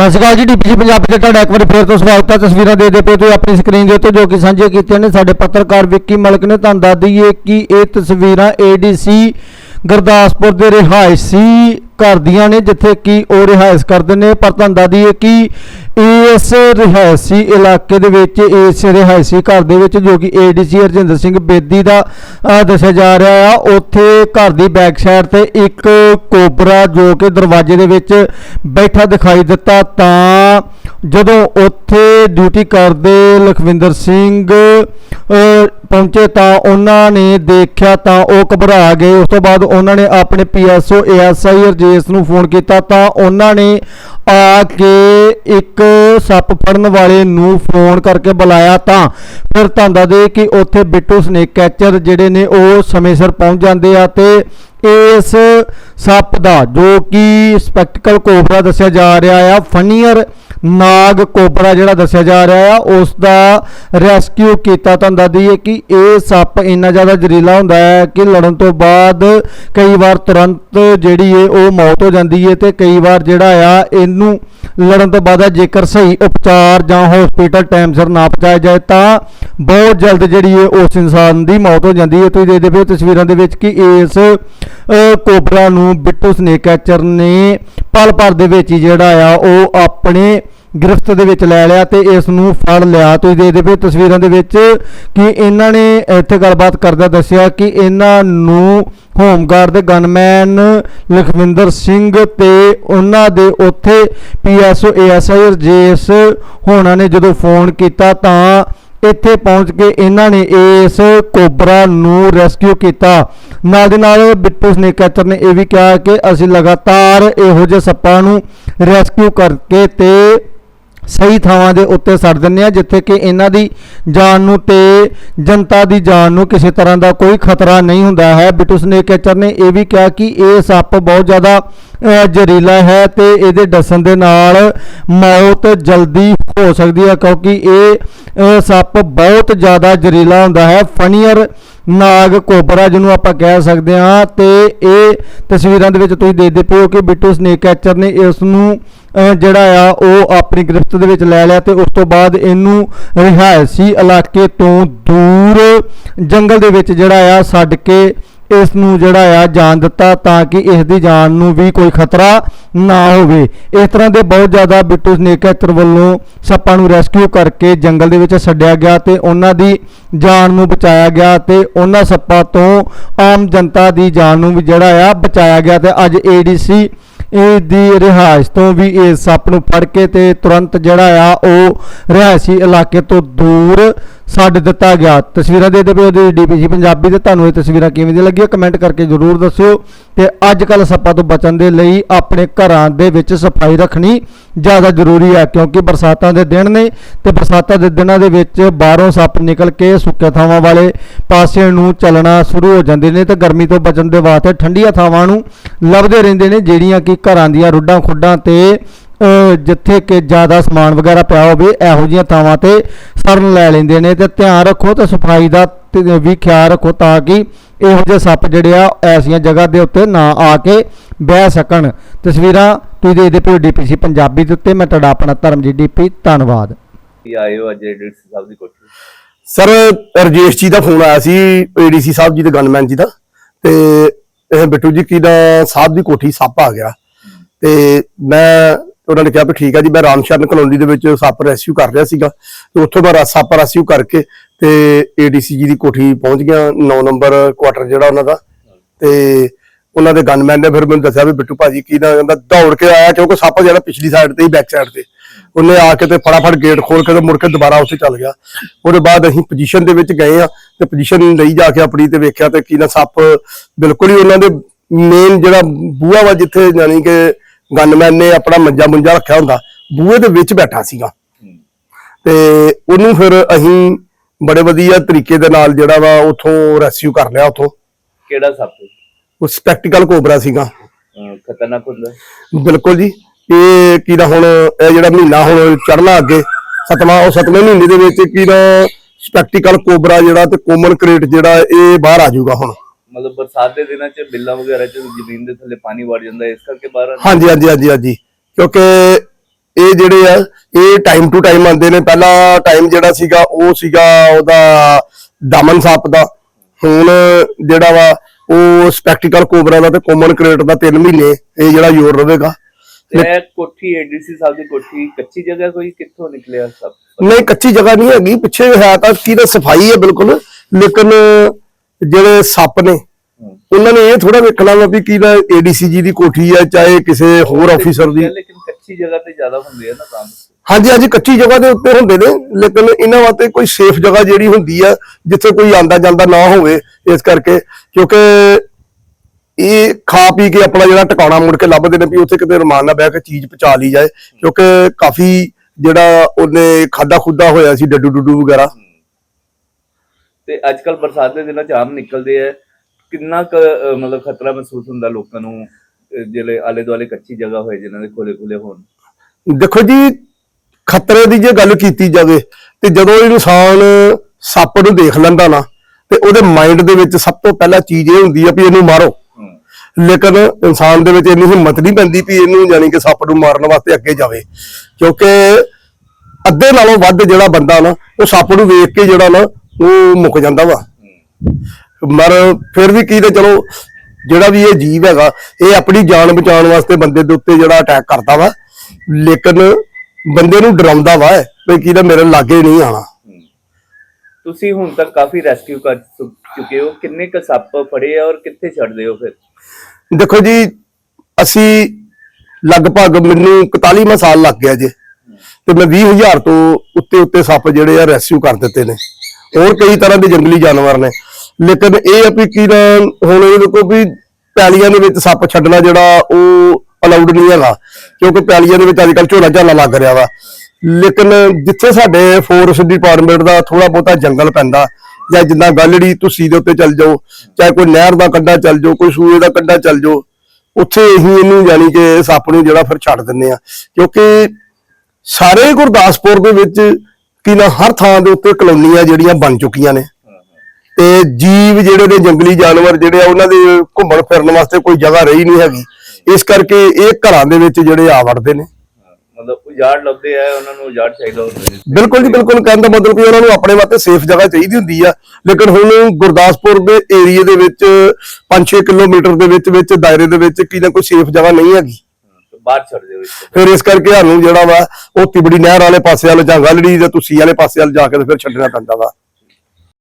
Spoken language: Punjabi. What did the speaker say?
ਸਤਿ ਸ਼੍ਰੀ ਅਕਾਲ ਜੀ ਡੀਪੀਸੀ ਪੰਜਾਬੀ ਤੇ ਤੁਹਾਡਾ ਇੱਕ ਵਾਰ ਫੇਰ ਤੋਂ ਸਵਾਗਤ ਹੈ। ਤਸਵੀਰਾਂ ਦੇ ਦੇ ਪਏ ਤੁਸੀਂ ਆਪਣੀ ਸਕਰੀਨ ਦੇ ਉੱਤੇ ਜੋ ਕਿ ਸਾਂਝੇ ਕੀਤੀਆਂ ਨੇ ਸਾਡੇ ਪੱਤਰਕਾਰ ਵਿੱਕੀ ਮਲਕ ਨੇ ਤੁਹਾਨੂੰ ਦੱਸ ਦਈਏ ਕਿ ਇਹ ਤਸਵੀਰਾਂ ਏਡੀਸੀ ਗੁਰਦਾਸਪੁਰ ਦੇ ਰਿਹਾਇਸ਼ੀ ਘਰ ਦੀਆਂ ਨੇ ਜਿੱਥੇ ਕਿ ਉਹ ਰਿਹਾਇਸ਼ ਕਰਦੇ ਨੇ, ਪਰ ਤੁਹਾਨੂੰ ਦੱਸ ਦਈਏ ਕਿ ਇਸ ਰਿਹਾਇਸ਼ੀ ਇਲਾਕੇ ਦੇ ਵਿੱਚ, ਇਸ ਰਿਹਾਇਸ਼ੀ ਘਰ ਦੇ ਵਿੱਚ ਜੋ ਕਿ ਏਡੀਸੀ ਹਰਜਿੰਦਰ ਸਿੰਘ ਬੇਦੀ ਦਾ ਦੱਸਿਆ ਜਾ ਰਿਹਾ ਆ, ਉੱਥੇ ਘਰ ਦੀ ਬੈਕ ਸਾਈਡ ਤੇ ਇੱਕ ਕੋਬਰਾ ਜੋ ਕਿ ਦਰਵਾਜ਼ੇ ਦੇ ਵਿੱਚ ਬੈਠਾ ਦਿਖਾਈ ਦਿੱਤਾ, ਤਾਂ ਜਦੋਂ ਉੱਥੇ ਡਿਊਟੀ ਕਰਦੇ ਲਖਵਿੰਦਰ ਸਿੰਘ ਪਹੁੰਚੇ ਤਾਂ ਉਹਨਾਂ ਨੇ ਦੇਖਿਆ ਤਾਂ ਉਹ ਘਬਰਾ ਗਏ। ਉਸ ਤੋਂ ਬਾਅਦ ਉਹਨਾਂ ਨੇ ਆਪਣੇ ਪੀਐਸਓ ਏਐਸਆਈ ਰਜੇਸ਼ ਨੂੰ ਫੋਨ ਕੀਤਾ ਤਾਂ ਉਹਨਾਂ ਨੇ ਆ ਕੇ ਇੱਕ ਸੱਪ ਫੜਨ ਵਾਲੇ ਨੂੰ ਫੋਨ ਕਰਕੇ ਬੁਲਾਇਆ ਤਾਂ ਫਿਰ ਧੰਦਾ ਦੇ ਕਿ ਉੱਥੇ ਬਿੱਟੂ ਸਨੇਕ ਕੈਚਰ ਜਿਹੜੇ ਨੇ ਉਹ ਸਮੇਂ ਸਿਰ ਪਹੁੰਚ ਜਾਂਦੇ ਆ ਤੇ ਇਸ ਸੱਪ ਦਾ ਜੋ ਕਿ ਸਪੈਕਟੀਕਲ ਕੋਬਰਾ ਦੱਸਿਆ ਜਾ ਰਿਹਾ ਆ ਫਨੀਅਰ ਨਾਗ ਕੋਬਰਾ ਜਿਹੜਾ ਦੱਸਿਆ ਜਾ ਰਿਹਾ ਆ ਉਸ ਦਾ ਰੈਸਕਿਊ ਕੀਤਾ ਤਾਂ ਦੱਸਦੀ ਹੈ ਕਿ ਇਹ ਸੱਪ ਇੰਨਾ ਜ਼ਿਆਦਾ ਜ਼ਹਿਰੀਲਾ ਹੁੰਦਾ ਹੈ ਕਿ ਲੜਨ ਤੋਂ ਬਾਅਦ ਕਈ ਵਾਰ ਤੁਰੰਤ ਜਿਹੜੀ ਹੈ ਉਹ ਮੌਤ ਹੋ ਜਾਂਦੀ ਹੈ ਤੇ ਕਈ ਵਾਰ ਜਿਹੜਾ ਆ, ਇਹਨੂੰ ਲੜਨ ਤੋਂ ਬਾਅਦ ਜੇਕਰ ਸਹੀ ਉਪਚਾਰ ਜਾਂ ਹਸਪੀਟਲ ਟਾਈਮ ਸਿਰ ਨਾ ਪਹੁੰਚਾਇਆ ਜਾਏ ਤਾਂ ਬਹੁਤ ਜਲਦ ਜਿਹੜੀ ਹੈ ਉਸ ਇਨਸਾਨ ਦੀ ਮੌਤ ਹੋ ਜਾਂਦੀ ਹੈ। ਤੁਸੀਂ ਦੇਖਦੇ ਪਏ ਹੋ ਤਸਵੀਰਾਂ ਦੇ ਵਿੱਚ ਕਿ ਇਸ ਅਹ, ਕੋਬਰਾ ਨੂੰ ਬਿੱਟੂ ਸਨੇਕ ਕੈਚਰ ਨੇ ਪਲ ਭਰ ਦੇ ਵਿੱਚ ਹੀ ਜਿਹੜਾ ਆ ਉਹ ਆਪਣੇ ਗ੍ਰਿਫਤ ਦੇ ਵਿੱਚ ਲੈ ਲਿਆ ਤੇ ਇਸ ਨੂੰ ਫੜ ਲਿਆ। ਤੁਸੀਂ ਦੇਖਦੇ ਪਏ ਤਸਵੀਰਾਂ ਦੇ ਵਿੱਚ ਕਿ ਇਹਨਾਂ ਨੇ ਇੱਥੇ ਗੱਲਬਾਤ ਕਰਦਾ ਦੱਸਿਆ ਕਿ ਇਹਨਾਂ ਨੂੰ ਹੋਮਗਾਰਡ ਦੇ ਗਨਮੈਨ ਲਖਵਿੰਦਰ ਸਿੰਘ ਤੇ ਉਹਨਾਂ ਦੇ ਉੱਥੇ ਪੀਐਸਓ ਏਐਸਆਈ ਰਜੇਸ਼ ਹੋਣਾ ਨੇ ਜਦੋਂ ਫੋਨ ਕੀਤਾ ਤਾਂ ਇੱਥੇ ਪਹੁੰਚ ਕੇ ਇਹਨਾਂ ਨੇ ਇਸ ਕੋਬਰਾ ਨੂੰ ਰੈਸਕਿਊ ਕੀਤਾ। ਨਾਲ ਦੇ ਨਾਲ ਬਿੱਟੂ ਸਨੇਕ ਨੇ ਇਹ ਵੀ ਕਿਹਾ ਕਿ ਅਸੀਂ ਲਗਾਤਾਰ ਇਹੋ ਜਿਹੇ ਸੱਪਾਂ ਨੂੰ ਰੈਸਕਿਊ ਕਰਕੇ ਤੇ ਸਹੀ ਥਾਵਾਂ ਦੇ ਉੱਤੇ ਸੜ ਦਿੰਦੇ ਆ, ਜਿੱਥੇ ਕਿ ਇਹਨਾਂ ਦੀ ਜਾਨ ਨੂੰ ਤੇ ਜਨਤਾ ਦੀ ਜਾਨ ਨੂੰ ਕਿਸੇ ਤਰ੍ਹਾਂ ਦਾ ਕੋਈ ਖਤਰਾ ਨਹੀਂ ਹੁੰਦਾ ਹੈ। ਬਿੱਟੂ ਸਨੇਕ ਕੈਚਰ ਨੇ ਇਹ ਵੀ ਕਿਹਾ ਕਿ ਇਹ ਸੱਪ ਬਹੁਤ ਜ਼ਿਆਦਾ ਜ਼ਹਿਰੀਲਾ ਹੈ ਤੇ ਇਹਦੇ ਡਸਣ ਦੇ ਨਾਲ ਮੌਤ ਜਲਦੀ ਹੋ ਸਕਦੀ ਹੈ, ਕਿਉਂਕਿ ਇਹ ਸੱਪ ਬਹੁਤ ਜ਼ਿਆਦਾ ਜ਼ਹਿਰੀਲਾ ਹੁੰਦਾ ਹੈ। ਫਨੀਅਰ ਨਾਗ ਕੋਬਰਾ ਜਿਹਨੂੰ ਆਪਾਂ ਕਹਿ ਸਕਦੇ ਹਾਂ ਤੇ ਇਹ ਤਸਵੀਰਾਂ ਦੇ ਵਿੱਚ ਤੁਸੀਂ ਦੇਖਦੇ ਪਏ ਹੋ ਕਿ ਬਿੱਟੂ ਸਨੇਕ ਕੈਚਰ ਨੇ ਇਸ ਨੂੰ ਜਿਹੜਾ ਆ, ਉਹ ਆਪਣੀ ਗ੍ਰਿਫਤ ਦੇ ਵਿੱਚ ਲੈ ਲਿਆ ਤੇ ਉਸ ਤੋਂ ਬਾਅਦ ਇਹਨੂੰ ਰਿਹਾਇਸ਼ੀ ਇਲਾਕੇ ਤੋਂ ਦੂਰ ਜੰਗਲ ਦੇ ਵਿੱਚ ਜਿਹੜਾ ਆ ਛੱਡ ਕੇ ਇਸ ਨੂੰ ਜਿਹੜਾ ਆ ਜਾਨ ਦਿੱਤਾ ਤਾਂ ਕਿ ਇਸ ਦੀ ਜਾਨ ਨੂੰ ਵੀ ਕੋਈ ਖਤਰਾ ਨਾ ਹੋਵੇ। ਇਸ ਤਰ੍ਹਾਂ ਦੇ ਬਹੁਤ ਜ਼ਿਆਦਾ ਬਿੱਟੂ ਸਨੇਕ ਕੈਚਰ ਵੱਲੋਂ ਸੱਪਾਂ ਨੂੰ ਰੈਸਕਿਊ ਕਰਕੇ ਜੰਗਲ ਦੇ ਵਿੱਚ ਛੱਡਿਆ ਗਿਆ ਤੇ ਉਹਨਾਂ ਦੀ ਜਾਨ ਨੂੰ ਬਚਾਇਆ ਗਿਆ ਤੇ ਉਹਨਾਂ ਸੱਪਾਂ ਤੋਂ ਆਮ ਜਨਤਾ ਦੀ ਜਾਨ ਨੂੰ ਵੀ ਜਿਹੜਾ ਆ ਬਚਾਇਆ ਗਿਆ ਤੇ ਅੱਜ ਏਡੀਸੀ ਇਹ ਦੀ ਰਿਹਾਇਸ਼ ਤੋਂ ਵੀ ਇਹ ਸੱਪ ਨੂੰ ਫੜ ਕੇ ਤੇ ਤੁਰੰਤ ਜਿਹੜਾ ਆ ਉਹ ਰਿਹਾਇਸ਼ੀ ਇਲਾਕੇ ਤੋਂ ਦੂਰ ਛੱਡ ਦਿੱਤਾ ਗਿਆ। ਤਸਵੀਰਾਂ ਦੇ ਦੇ ਪਏ ਉਹਦੀ ਡੀਪੀਸੀ ਪੰਜਾਬੀ ਤੇ ਤੁਹਾਨੂੰ ਇਹ ਤਸਵੀਰਾਂ ਕਿਵੇਂ ਦੀਆਂ ਲੱਗੀਆਂ ਕਮੈਂਟ ਕਰਕੇ ਜਰੂਰ ਦੱਸਿਓ। ਤੇ ਅੱਜ ਕੱਲ ਸੱਪਾਂ ਤੋਂ ਬਚਣ ਦੇ ਲਈ ਆਪਣੇ ਘਰਾਂ ਦੇ ਵਿੱਚ ਸਫ਼ਾਈ ਰੱਖਣੀ ਜ਼ਿਆਦਾ ਜ਼ਰੂਰੀ ਹੈ, ਕਿਉਂਕਿ ਬਰਸਾਤਾਂ ਦੇ ਦਿਨ ਨੇ ਤੇ ਬਰਸਾਤਾਂ ਦੇ ਦਿਨਾਂ ਦੇ ਵਿੱਚ ਬਾਹਰੋਂ ਸੱਪ ਨਿਕਲ ਕੇ ਸੁੱਕੇ ਥਾਵਾਂ ਵਾਲੇ ਪਾਸੇ ਨੂੰ ਚੱਲਣਾ ਸ਼ੁਰੂ ਹੋ ਜਾਂਦੇ ਨੇ ਤੇ ਗਰਮੀ ਤੋਂ ਬਚਣ ਦੇ ਵਾਸਤੇ ਠੰਡੀਆਂ ਥਾਵਾਂ ਨੂੰ ਲੱਭਦੇ ਰਹਿੰਦੇ ਨੇ, ਜਿਹੜੀਆਂ ਕਿ ਘਰਾਂ ਦੀਆਂ ਰੁੱਡਾਂ ਖੁੱਡਾਂ ਤੇ ਜਿੱਥੇ ਕਿ ਜ਼ਿਆਦਾ ਸਮਾਨ ਵਗੈਰਾ ਪਿਆ ਹੋਵੇ ਇਹੋ ਜਿਹੀਆਂ ਥਾਵਾਂ ਤੇ ਸਰਨ ਲੈ ਲੈਂਦੇ ਨੇ ਤੇ ਧਿਆਨ ਰੱਖੋ ਤੇ ਸਫ਼ਾਈ ਦਾ ਵੀ ਖਿਆਲ ਰੱਖੋ ਤਾਂ ਕਿ ਇਹੋ ਜਿਹੇ ਸੱਪ ਜਿਹੜੇ ਆ ਐਸੀਆਂ ਜਗ੍ਹਾ ਦੇ ਉੱਤੇ ਨਾ ਆ ਕੇ ਬਹਿ ਸਕਣ। ਤਸਵੀਰਾਂ ਤੁਸੀਂ ਦੇਖਦੇ ਪਏ ਡੀਪੀਸੀ ਪੰਜਾਬੀ ਦੇ ਉੱਤੇ। ਮੈਂ ਤੁਹਾਡਾ ਆਪਣਾ ਧਰਮਜੀਤ ਡੀਪੀ ਧੰਨਵਾਦ। ਕੀ ਆਏ ਹੋ ਅੱਜ ਡੀਸੀ ਸਾਹਿਬ ਦੀ ਕੋਠੀ? ਸਰ ਰਜੇਸ਼ ਜੀ ਦਾ ਫੋਨ ਆਇਆ ਸੀ ਏਡੀਸੀ ਸਾਹਿਬ ਜੀ ਦੇ ਗਨਮੈਨ ਜੀ ਦਾ। ਤੇ ਇਹ ਬਿੱਟੂ ਜੀ ਕੀ ਦਾ ਸਾਹਿਬ ਦੀ ਕੋਠੀ ਸੱਪ ਆ ਗਿਆ। ਤੇ ਮੈਂ ਉਹਨਾਂ ਨੇ ਕਿਹਾ ਵੀ ਠੀਕ ਆ ਜੀ, ਮੈਂ ਰਾਮਸ਼ਰਨ ਕਲੋਨੀ ਦੇ ਵਿੱਚ ਸੱਪ ਰੈਸਕਿਊ ਕਰ ਰਿਹਾ ਸੀਗਾ। ਤੇ ਉੱਥੋਂ ਮੈਂ ਸੱਪ ਰੈਸਕਿਊ ਕਰਕੇ ਤੇ ਏਡੀਸੀ ਜੀ ਦੀ ਕੋਠੀ ਪਹੁੰਚ ਗਿਆ 9 ਨੰਬਰ ਕੁਆਟਰ ਜਿਹੜਾ ਉਹਨਾਂ ਦਾ। ਤੇ ਉਹਨਾਂ ਦੇ ਗਨਮੈਨ ਨੇ ਫਿਰ ਮੈਨੂੰ ਦੱਸਿਆ ਵੀ ਬਿੱਟੂ ਭਾਜੀ ਕੀ ਨਾ ਕਹਿੰਦਾ ਦੌੜ ਕੇ ਆਇਆ ਕਿਉਂਕਿ ਸੱਪ ਜਿਹੜਾ ਪਿਛਲੀ ਸਾਈਡ ਤੇ ਹੀ ਬੈਕ ਸਾਈਡ ਤੇ। ਉਹਨੇ ਆ ਕੇ ਤੇ ਫਟਾਫਟ ਗੇਟ ਖੋਲ ਕੇ ਤੇ ਮੁੜ ਕੇ ਦੁਬਾਰਾ ਉੱਥੇ ਚੱਲ ਗਿਆ। ਉਹਦੇ ਬਾਅਦ ਅਸੀਂ ਪੋਜੀਸ਼ਨ ਦੇ ਵਿੱਚ ਗਏ ਆ ਤੇ ਪੋਜੀਸ਼ਨ ਲਈ ਜਾ ਕੇ ਆਪਣੀ ਤੇ ਵੇਖਿਆ ਤੇ ਕੀ ਨਾ ਸੱਪ ਬਿਲਕੁਲ ਹੀ ਉਹਨਾਂ ਦੇ ਮੇਨ ਜਿਹੜਾ ਬੂਹਾ ਵਾ ਜਿੱਥੇ ਯਾਨੀ ਕਿ ਗਨਮੈਨ ਨੇ ਆਪਣਾ ਮੰਜਾ ਮੁੰਜਾ ਰੱਖਿਆ ਹੁੰਦਾ ਬੂਹੇ ਦੇ ਵਿੱਚ ਬੈਠਾ ਸੀਗਾ। ਤੇ ਉਹਨੂੰ ਫਿਰ ਅਸੀਂ ਬੜੇ ਵਧੀਆ ਤਰੀਕੇ ਦੇ ਨਾਲ ਜਿਹੜਾ ਵਾ ਉਥੋਂ ਰੈਸਕਿਊ ਕਰ ਲਿਆ ਉਥੋਂ। ਕਿਹੜਾ ਸੱਪ? ਉਹ ਸਪੈਕਟੀਕਲ ਕੋਬਰਾ ਸੀਗਾ। ਖਤਰਨਾਕ ਹੁੰਦਾ। ਬਿਲਕੁਲ ਜੀ। ਇਹ ਕੀ ਦਾ ਹੁਣ ਇਹ ਜਿਹੜਾ ਮਹੀਨਾ ਹੁਣ ਚੜਨਾ ਅੱਗੇ ਸਤਵਾਂ ਉਹ ਸਤਵੇਂ ਮਹੀਨੇ ਦੇ ਵਿੱਚ ਕੀ ਦਾ ਸਪੈਕਟੀਕਲ ਕੋਬਰਾ ਜਿਹੜਾ ਤੇ ਕੋਮਨ ਕ੍ਰੇਟ ਜਿਹੜਾ ਇਹ ਬਾਹਰ ਆ ਜਾਊਗਾ ਹੁਣ। ਮਤਲਬ ਬਰਸਾਤ ਦੇ ਦਿਨਾਂ 'ਚ ਬਿੱਲਾਂ ਵਗੈਰਾ 'ਚ ਜ਼ਮੀਨ ਦੇ ਥੱਲੇ ਪਾਣੀ ਵੜ ਜਾਂਦਾ ਹੈ, ਇਸ ਕਰਕੇ ਬਾਹਰ? ਹਾਂਜੀ ਹਾਂਜੀ ਹਾਂਜੀ ਹਾਂਜੀ। ਕਿਉਂਕਿ ਇਹ ਜਿਹੜੇ ਆ ਇਹ ਟਾਈਮ ਟੂ ਟਾਈਮ ਆਉਂਦੇ ਨੇ। ਪਹਿਲਾ ਟਾਈਮ ਜਿਹੜਾ ਸੀਗਾ ਉਹ ਸੀਗਾ ਉਹਦਾ ਦਮਨ ਸੱਪ ਦਾ। ਹੁਣ ਜਿਹੜਾ ਵਾ ਉਹ ਸਪੈਕਟੀਕਲ ਕੋਬਰਾ ਦਾ ਤੇ ਕਾਮਨ ਕ੍ਰੇਟ ਦਾ 3 ਮਹੀਨੇ ਇਹ ਜਿਹੜਾ ਯੋਰ ਰਹੇਗਾ ਤੇ ਇਹ ਕੋਠੀ ਏਡੀਸੀ ਸਾਹਿਬ ਦੀ ਕੋਠੀ ਕੱਚੀ ਜਗ੍ਹਾ ਕੋਈ ਕਿੱਥੋਂ ਨਿਕਲਿਆ ਸਭ ਨਹੀਂ ਕੱਚੀ ਜਗ੍ਹਾ ਨਹੀਂ ਹੈਗੀ। ਪਿੱਛੇ ਹੈ ਤਾਂ ਕੀ ਦਾ ਸਫ਼ਾਈ ਹੈ ਬਿਲਕੁਲ। ਲੇਕਿਨ ਜਿਹੜੇ ਸੱਪ ਨੇ। ਉਹਨਾਂ ਨੇ ਇਹ ਥੋੜਾ ਵੇਖਣਾ ਵਾ ਵੀ ਕੀ ਦਾ ਏਡੀਸੀ ਜੀ ਦੀ ਕੋਠੀ ਹੈ ਚਾਹੇ ਕਿਸੇ ਹੋਰ ਆਫੀਸਰ ਦੀ ਲੇਕਿਨ ਕੱਚੀ ਜਗ੍ਹਾ ਤੇ ਜ਼ਿਆਦਾ ਹੁੰਦੀ ਹੈ ਨਾ ਕੰਮ ਹਾਂਜੀ ਹਾਂਜੀ ਕੱਚੀ ਜਗ੍ਹਾ ਦੇ ਉੱਤੇ ਹੁੰਦੇ ਨੇ ਲੇਕਿਨ ਇਹਨਾਂ ਵਾਸਤੇ ਕੋਈ ਸੇਫ ਜਗ੍ਹਾ ਜਿਹੜੀ ਹੁੰਦੀ ਆ ਜਿੱਥੇ ਕੋਈ ਆਂਦਾ ਜਾਂਦਾ ਨਾ ਹੋਵੇ ਇਸ ਕਰਕੇ ਕਿਉਂਕਿ ਇਹ ਖਾ ਪੀ ਕੇ ਆਪਣਾ ਜਿਹੜਾ ਟਿਕਾਣਾ ਮੁੜ ਕੇ ਲੱਭਦੇ ਨੇ ਵੀ ਉੱਥੇ ਕਿਤੇ ਰਮਾਨ ਨਾਲ ਬਹਿ ਕੇ ਚੀਜ਼ ਪਚਾ ਲਈ ਜਾਏ ਕਿਉਂਕਿ ਕਾਫੀ ਜਿਹੜਾ ਉਹਨੇ ਖਾਦਾ ਖੁੱਦਾ ਹੋਇਆ ਸੀ ਡੱਡੂ ਡੁੱਡੂ ਵਗੈਰਾ ਤੇ ਅੱਜ ਕੱਲ ਬਰਸਾਤ ਦੇ ਦਿਨਾਂ ਚ ਆਮ ਨਿਕਲਦੇ ਆ। ਕਿੰਨਾ ਕੁ ਮਤਲਬ ਖਤਰਾ ਮਹਿਸੂਸ ਹੁੰਦਾ ਲੋਕਾਂ ਨੂੰ ਜਿਹੜੇ ਆਲੇ ਦੁਆਲੇ ਕੱਚੀ ਜਗ੍ਹਾ ਹੋਏ ਜਿਨ੍ਹਾਂ ਦੇ ਖੋਲੇ ਖੁੱਲੇ ਹੋਣ? ਦੇਖੋ ਜੀ ਖਤਰੇ ਦੀ ਜੇ ਗੱਲ ਕੀਤੀ ਜਾਵੇ ਤੇ ਜਦੋਂ ਇਨਸਾਨ ਸੱਪ ਨੂੰ ਦੇਖ ਲੈਂਦਾ ਨਾ ਤੇ ਉਹਦੇ ਮਾਈਂਡ ਦੇ ਵਿੱਚ ਸਭ ਤੋਂ ਪਹਿਲਾਂ ਚੀਜ਼ ਇਹ ਹੁੰਦੀ ਆ ਵੀ ਇਹਨੂੰ ਮਾਰੋ। ਹਮ, ਲੇਕਿਨ ਇਨਸਾਨ ਦੇ ਵਿੱਚ ਇੰਨੀ ਹਿੰਮਤ ਨਹੀਂ ਪੈਂਦੀ ਵੀ ਇਹਨੂੰ ਜਾਨੀ ਕਿ ਸੱਪ ਨੂੰ ਮਾਰਨ ਵਾਸਤੇ ਅੱਗੇ ਜਾਵੇ। ਕਿਉਂਕਿ ਅੱਧੇ ਨਾਲੋਂ ਵੱਧ ਜਿਹੜਾ ਬੰਦਾ ਨਾ ਉਹ ਸੱਪ ਨੂੰ ਵੇਖ ਕੇ ਜਿਹੜਾ ਨਾ ਉਹ ਮੁੱਕ ਜਾਂਦਾ ਵਾ। ਮਰ ਫਿਰ ਵੀ ਕੀ ਤੇ ਚਲੋ ਜਿਹੜਾ ਵੀ ਇਹ ਜੀਵ ਹੈਗਾ ਇਹ ਆਪਣੀ ਜਾਨ ਬਚਾਉਣ ਵਾਸਤੇ ਬੰਦੇ ਦੇ ਉੱਤੇ ਜਿਹੜਾ ਅਟੈਕ ਕਰਦਾ ਵਾ ਲੇਕਿਨ ਬੰਦੇ ਨੂੰ ਡਰਾਉਂਦਾ ਵਾ ਵੀ ਕੀ ਦਾ ਮੇਰੇ ਲਾਗੇ ਨਹੀਂ ਆਣਾ। ਤੁਸੀਂ ਹੁਣ ਤੱਕ ਕਾਫੀ ਰੈਸਕਿਊ ਕਰ ਚੁੱਕੇ ਹੋ। ਕਿੰਨੇ ਕ ਸੱਪ ਫੜੇ ਆ ਔਰ ਕਿੱਥੇ ਛੱਡਦੇ ਹੋ ਫਿਰ? ਦੇਖੋ ਜੀ ਅਸੀਂ ਲਗਭਗ ਮੈਨੂੰ 41ਵਾਂ ਸਾਲ ਲੱਗ ਗਿਆ ਜੇ। ਤੇ ਮੈਂ 20000 ਤੋਂ ਉੱਤੇ ਉੱਤੇ ਸੱਪ ਜਿਹੜੇ ਆ ਰੈਸਕਿਊ ਕਰ ਦਿੱਤੇ ਨੇ। ਹੋਰ ਕਈ ਤਰ੍ਹਾਂ ਦੇ ਜੰਗਲੀ ਜਾਨਵਰ ਨੇ। ਲੇਕਿਨ ਇਹ ਆ ਵੀ ਕੀ ਨਾ, ਹੁਣ ਇਹ ਦੇਖੋ ਵੀ ਪੈਲੀਆਂ ਦੇ ਵਿੱਚ ਸੱਪ ਛੱਡਣਾ ਜਿਹੜਾ, ਉਹ ਅਲਾਉਡ ਨਹੀਂ ਹੈਗਾ। ਕਿਉਂਕਿ ਪੈਲੀਆਂ ਦੇ ਵਿੱਚ ਅੱਜ ਕੱਲ ਝੋਲਾ ਝਾਲਾ ਲੱਗ ਰਿਹਾ ਵਾ। ਲੇਕਿਨ ਜਿੱਥੇ ਸਾਡੇ ਫੋਰੈਸਟ ਡਿਪਾਰਟਮੈਂਟ ਦਾ ਥੋੜਾ ਬਹੁਤਾ ਜੰਗਲ ਪੈਂਦਾ, ਜਾਂ ਜਿੱਦਾਂ ਗੱਲੜੀ ਤੁਸੀਂ ਦੇ ਉੱਤੇ ਚੱਲ ਜਾਓ, ਚਾਹੇ ਕੋਈ ਨਹਿਰ ਦਾ ਕੰਢਾ ਚੱਲ ਜਾਓ, ਕੋਈ ਸੂਏ ਦਾ ਕੰਢਾ ਚੱਲ ਜਾਓ, ਉੱਥੇ ਹੀ ਇਹਨੂੰ ਯਾਨੀ ਕਿ ਸੱਪ ਨੂੰ ਜਿਹੜਾ ਫਿਰ ਛੱਡ ਦਿੰਦੇ ਆ। ਕਿਉਂਕਿ ਸਾਰੇ ਗੁਰਦਾਸਪੁਰ ਦੇ ਵਿੱਚ ਕੀ ਨਾ ਹਰ ਥਾਂ ਦੇ ਉੱਤੇ ਕਲੋਨੀਆਂ ਜਿਹੜੀਆਂ ਬਣ ਚੁੱਕੀਆਂ ਨੇ। ਤੇ ਜੀਵ ਜਿਹੜੇ ਨੇ ਜੰਗਲੀ ਜਾਨਵਰ ਜਿਹੜੇ ਆ ਉਹਨਾਂ ਦੇ ਘੁੰਮਣ ਫਿਰਨ ਵਾਸਤੇ ਕੋਈ ਜਗ੍ਹਾ ਰਹੀ ਨਹੀਂ ਹੈਗੀ। ਇਸ ਕਰਕੇ ਇਹ ਘਰਾਂ ਦੇ ਵਿੱਚ ਜਿਹੜੇ ਆ ਵੜਦੇ ਨੇ। ਮਤਲਬ ਉਜਾੜ ਲੱਭਦੇ ਆ ਉਹਨਾਂ ਨੂੰ ਉਜਾੜ ਚਾਹੀਦਾ ਹੁੰਦਾ ਬਿਲਕੁਲ ਜੀ ਬਿਲਕੁਲ। ਕਹਿਣ ਦਾ ਮਤਲਬ ਕਿ ਉਹਨਾਂ ਨੂੰ ਆਪਣੇ ਵਾਸਤੇ ਸੇਫ ਜਗ੍ਹਾ ਚਾਹੀਦੀ ਹੁੰਦੀ ਆ। ਲੇਕਿਨ ਹੁਣ ਗੁਰਦਾਸਪੁਰ ਦੇ ਏਰੀਏ ਦੇ ਵਿੱਚ 5-6 ਕਿਲੋਮੀਟਰ ਦੇ ਵਿੱਚ ਵਿੱਚ ਦਾਇਰੇ ਦੇ ਵਿੱਚ ਕੀ ਨਾ ਕੋਈ ਸੇਫ ਜਗ੍ਹਾ ਨਹੀਂ ਹੈਗੀ। ਬਾਹਰ ਛੱਡ ਦਿਓ ਇਸ ਫਿਰ ਇਸ ਕਰਕੇ ਸਾਨੂੰ ਜਿਹੜਾ ਵਾ, ਉਹ ਤਿਬੜੀ ਨਹਿਰ ਵਾਲੇ ਪਾਸੇ ਵਾਲੇ ਜਾਂ ਗਲੜੀ ਜਾਂ ਤੁਸੀਂ ਵਾਲੇ ਪਾਸੇ ਵਾਲੇ ਜਾ ਕੇ ਤੇ ਫਿਰ ਛੱਡਣਾ ਪੈਂਦਾ ਵਾ।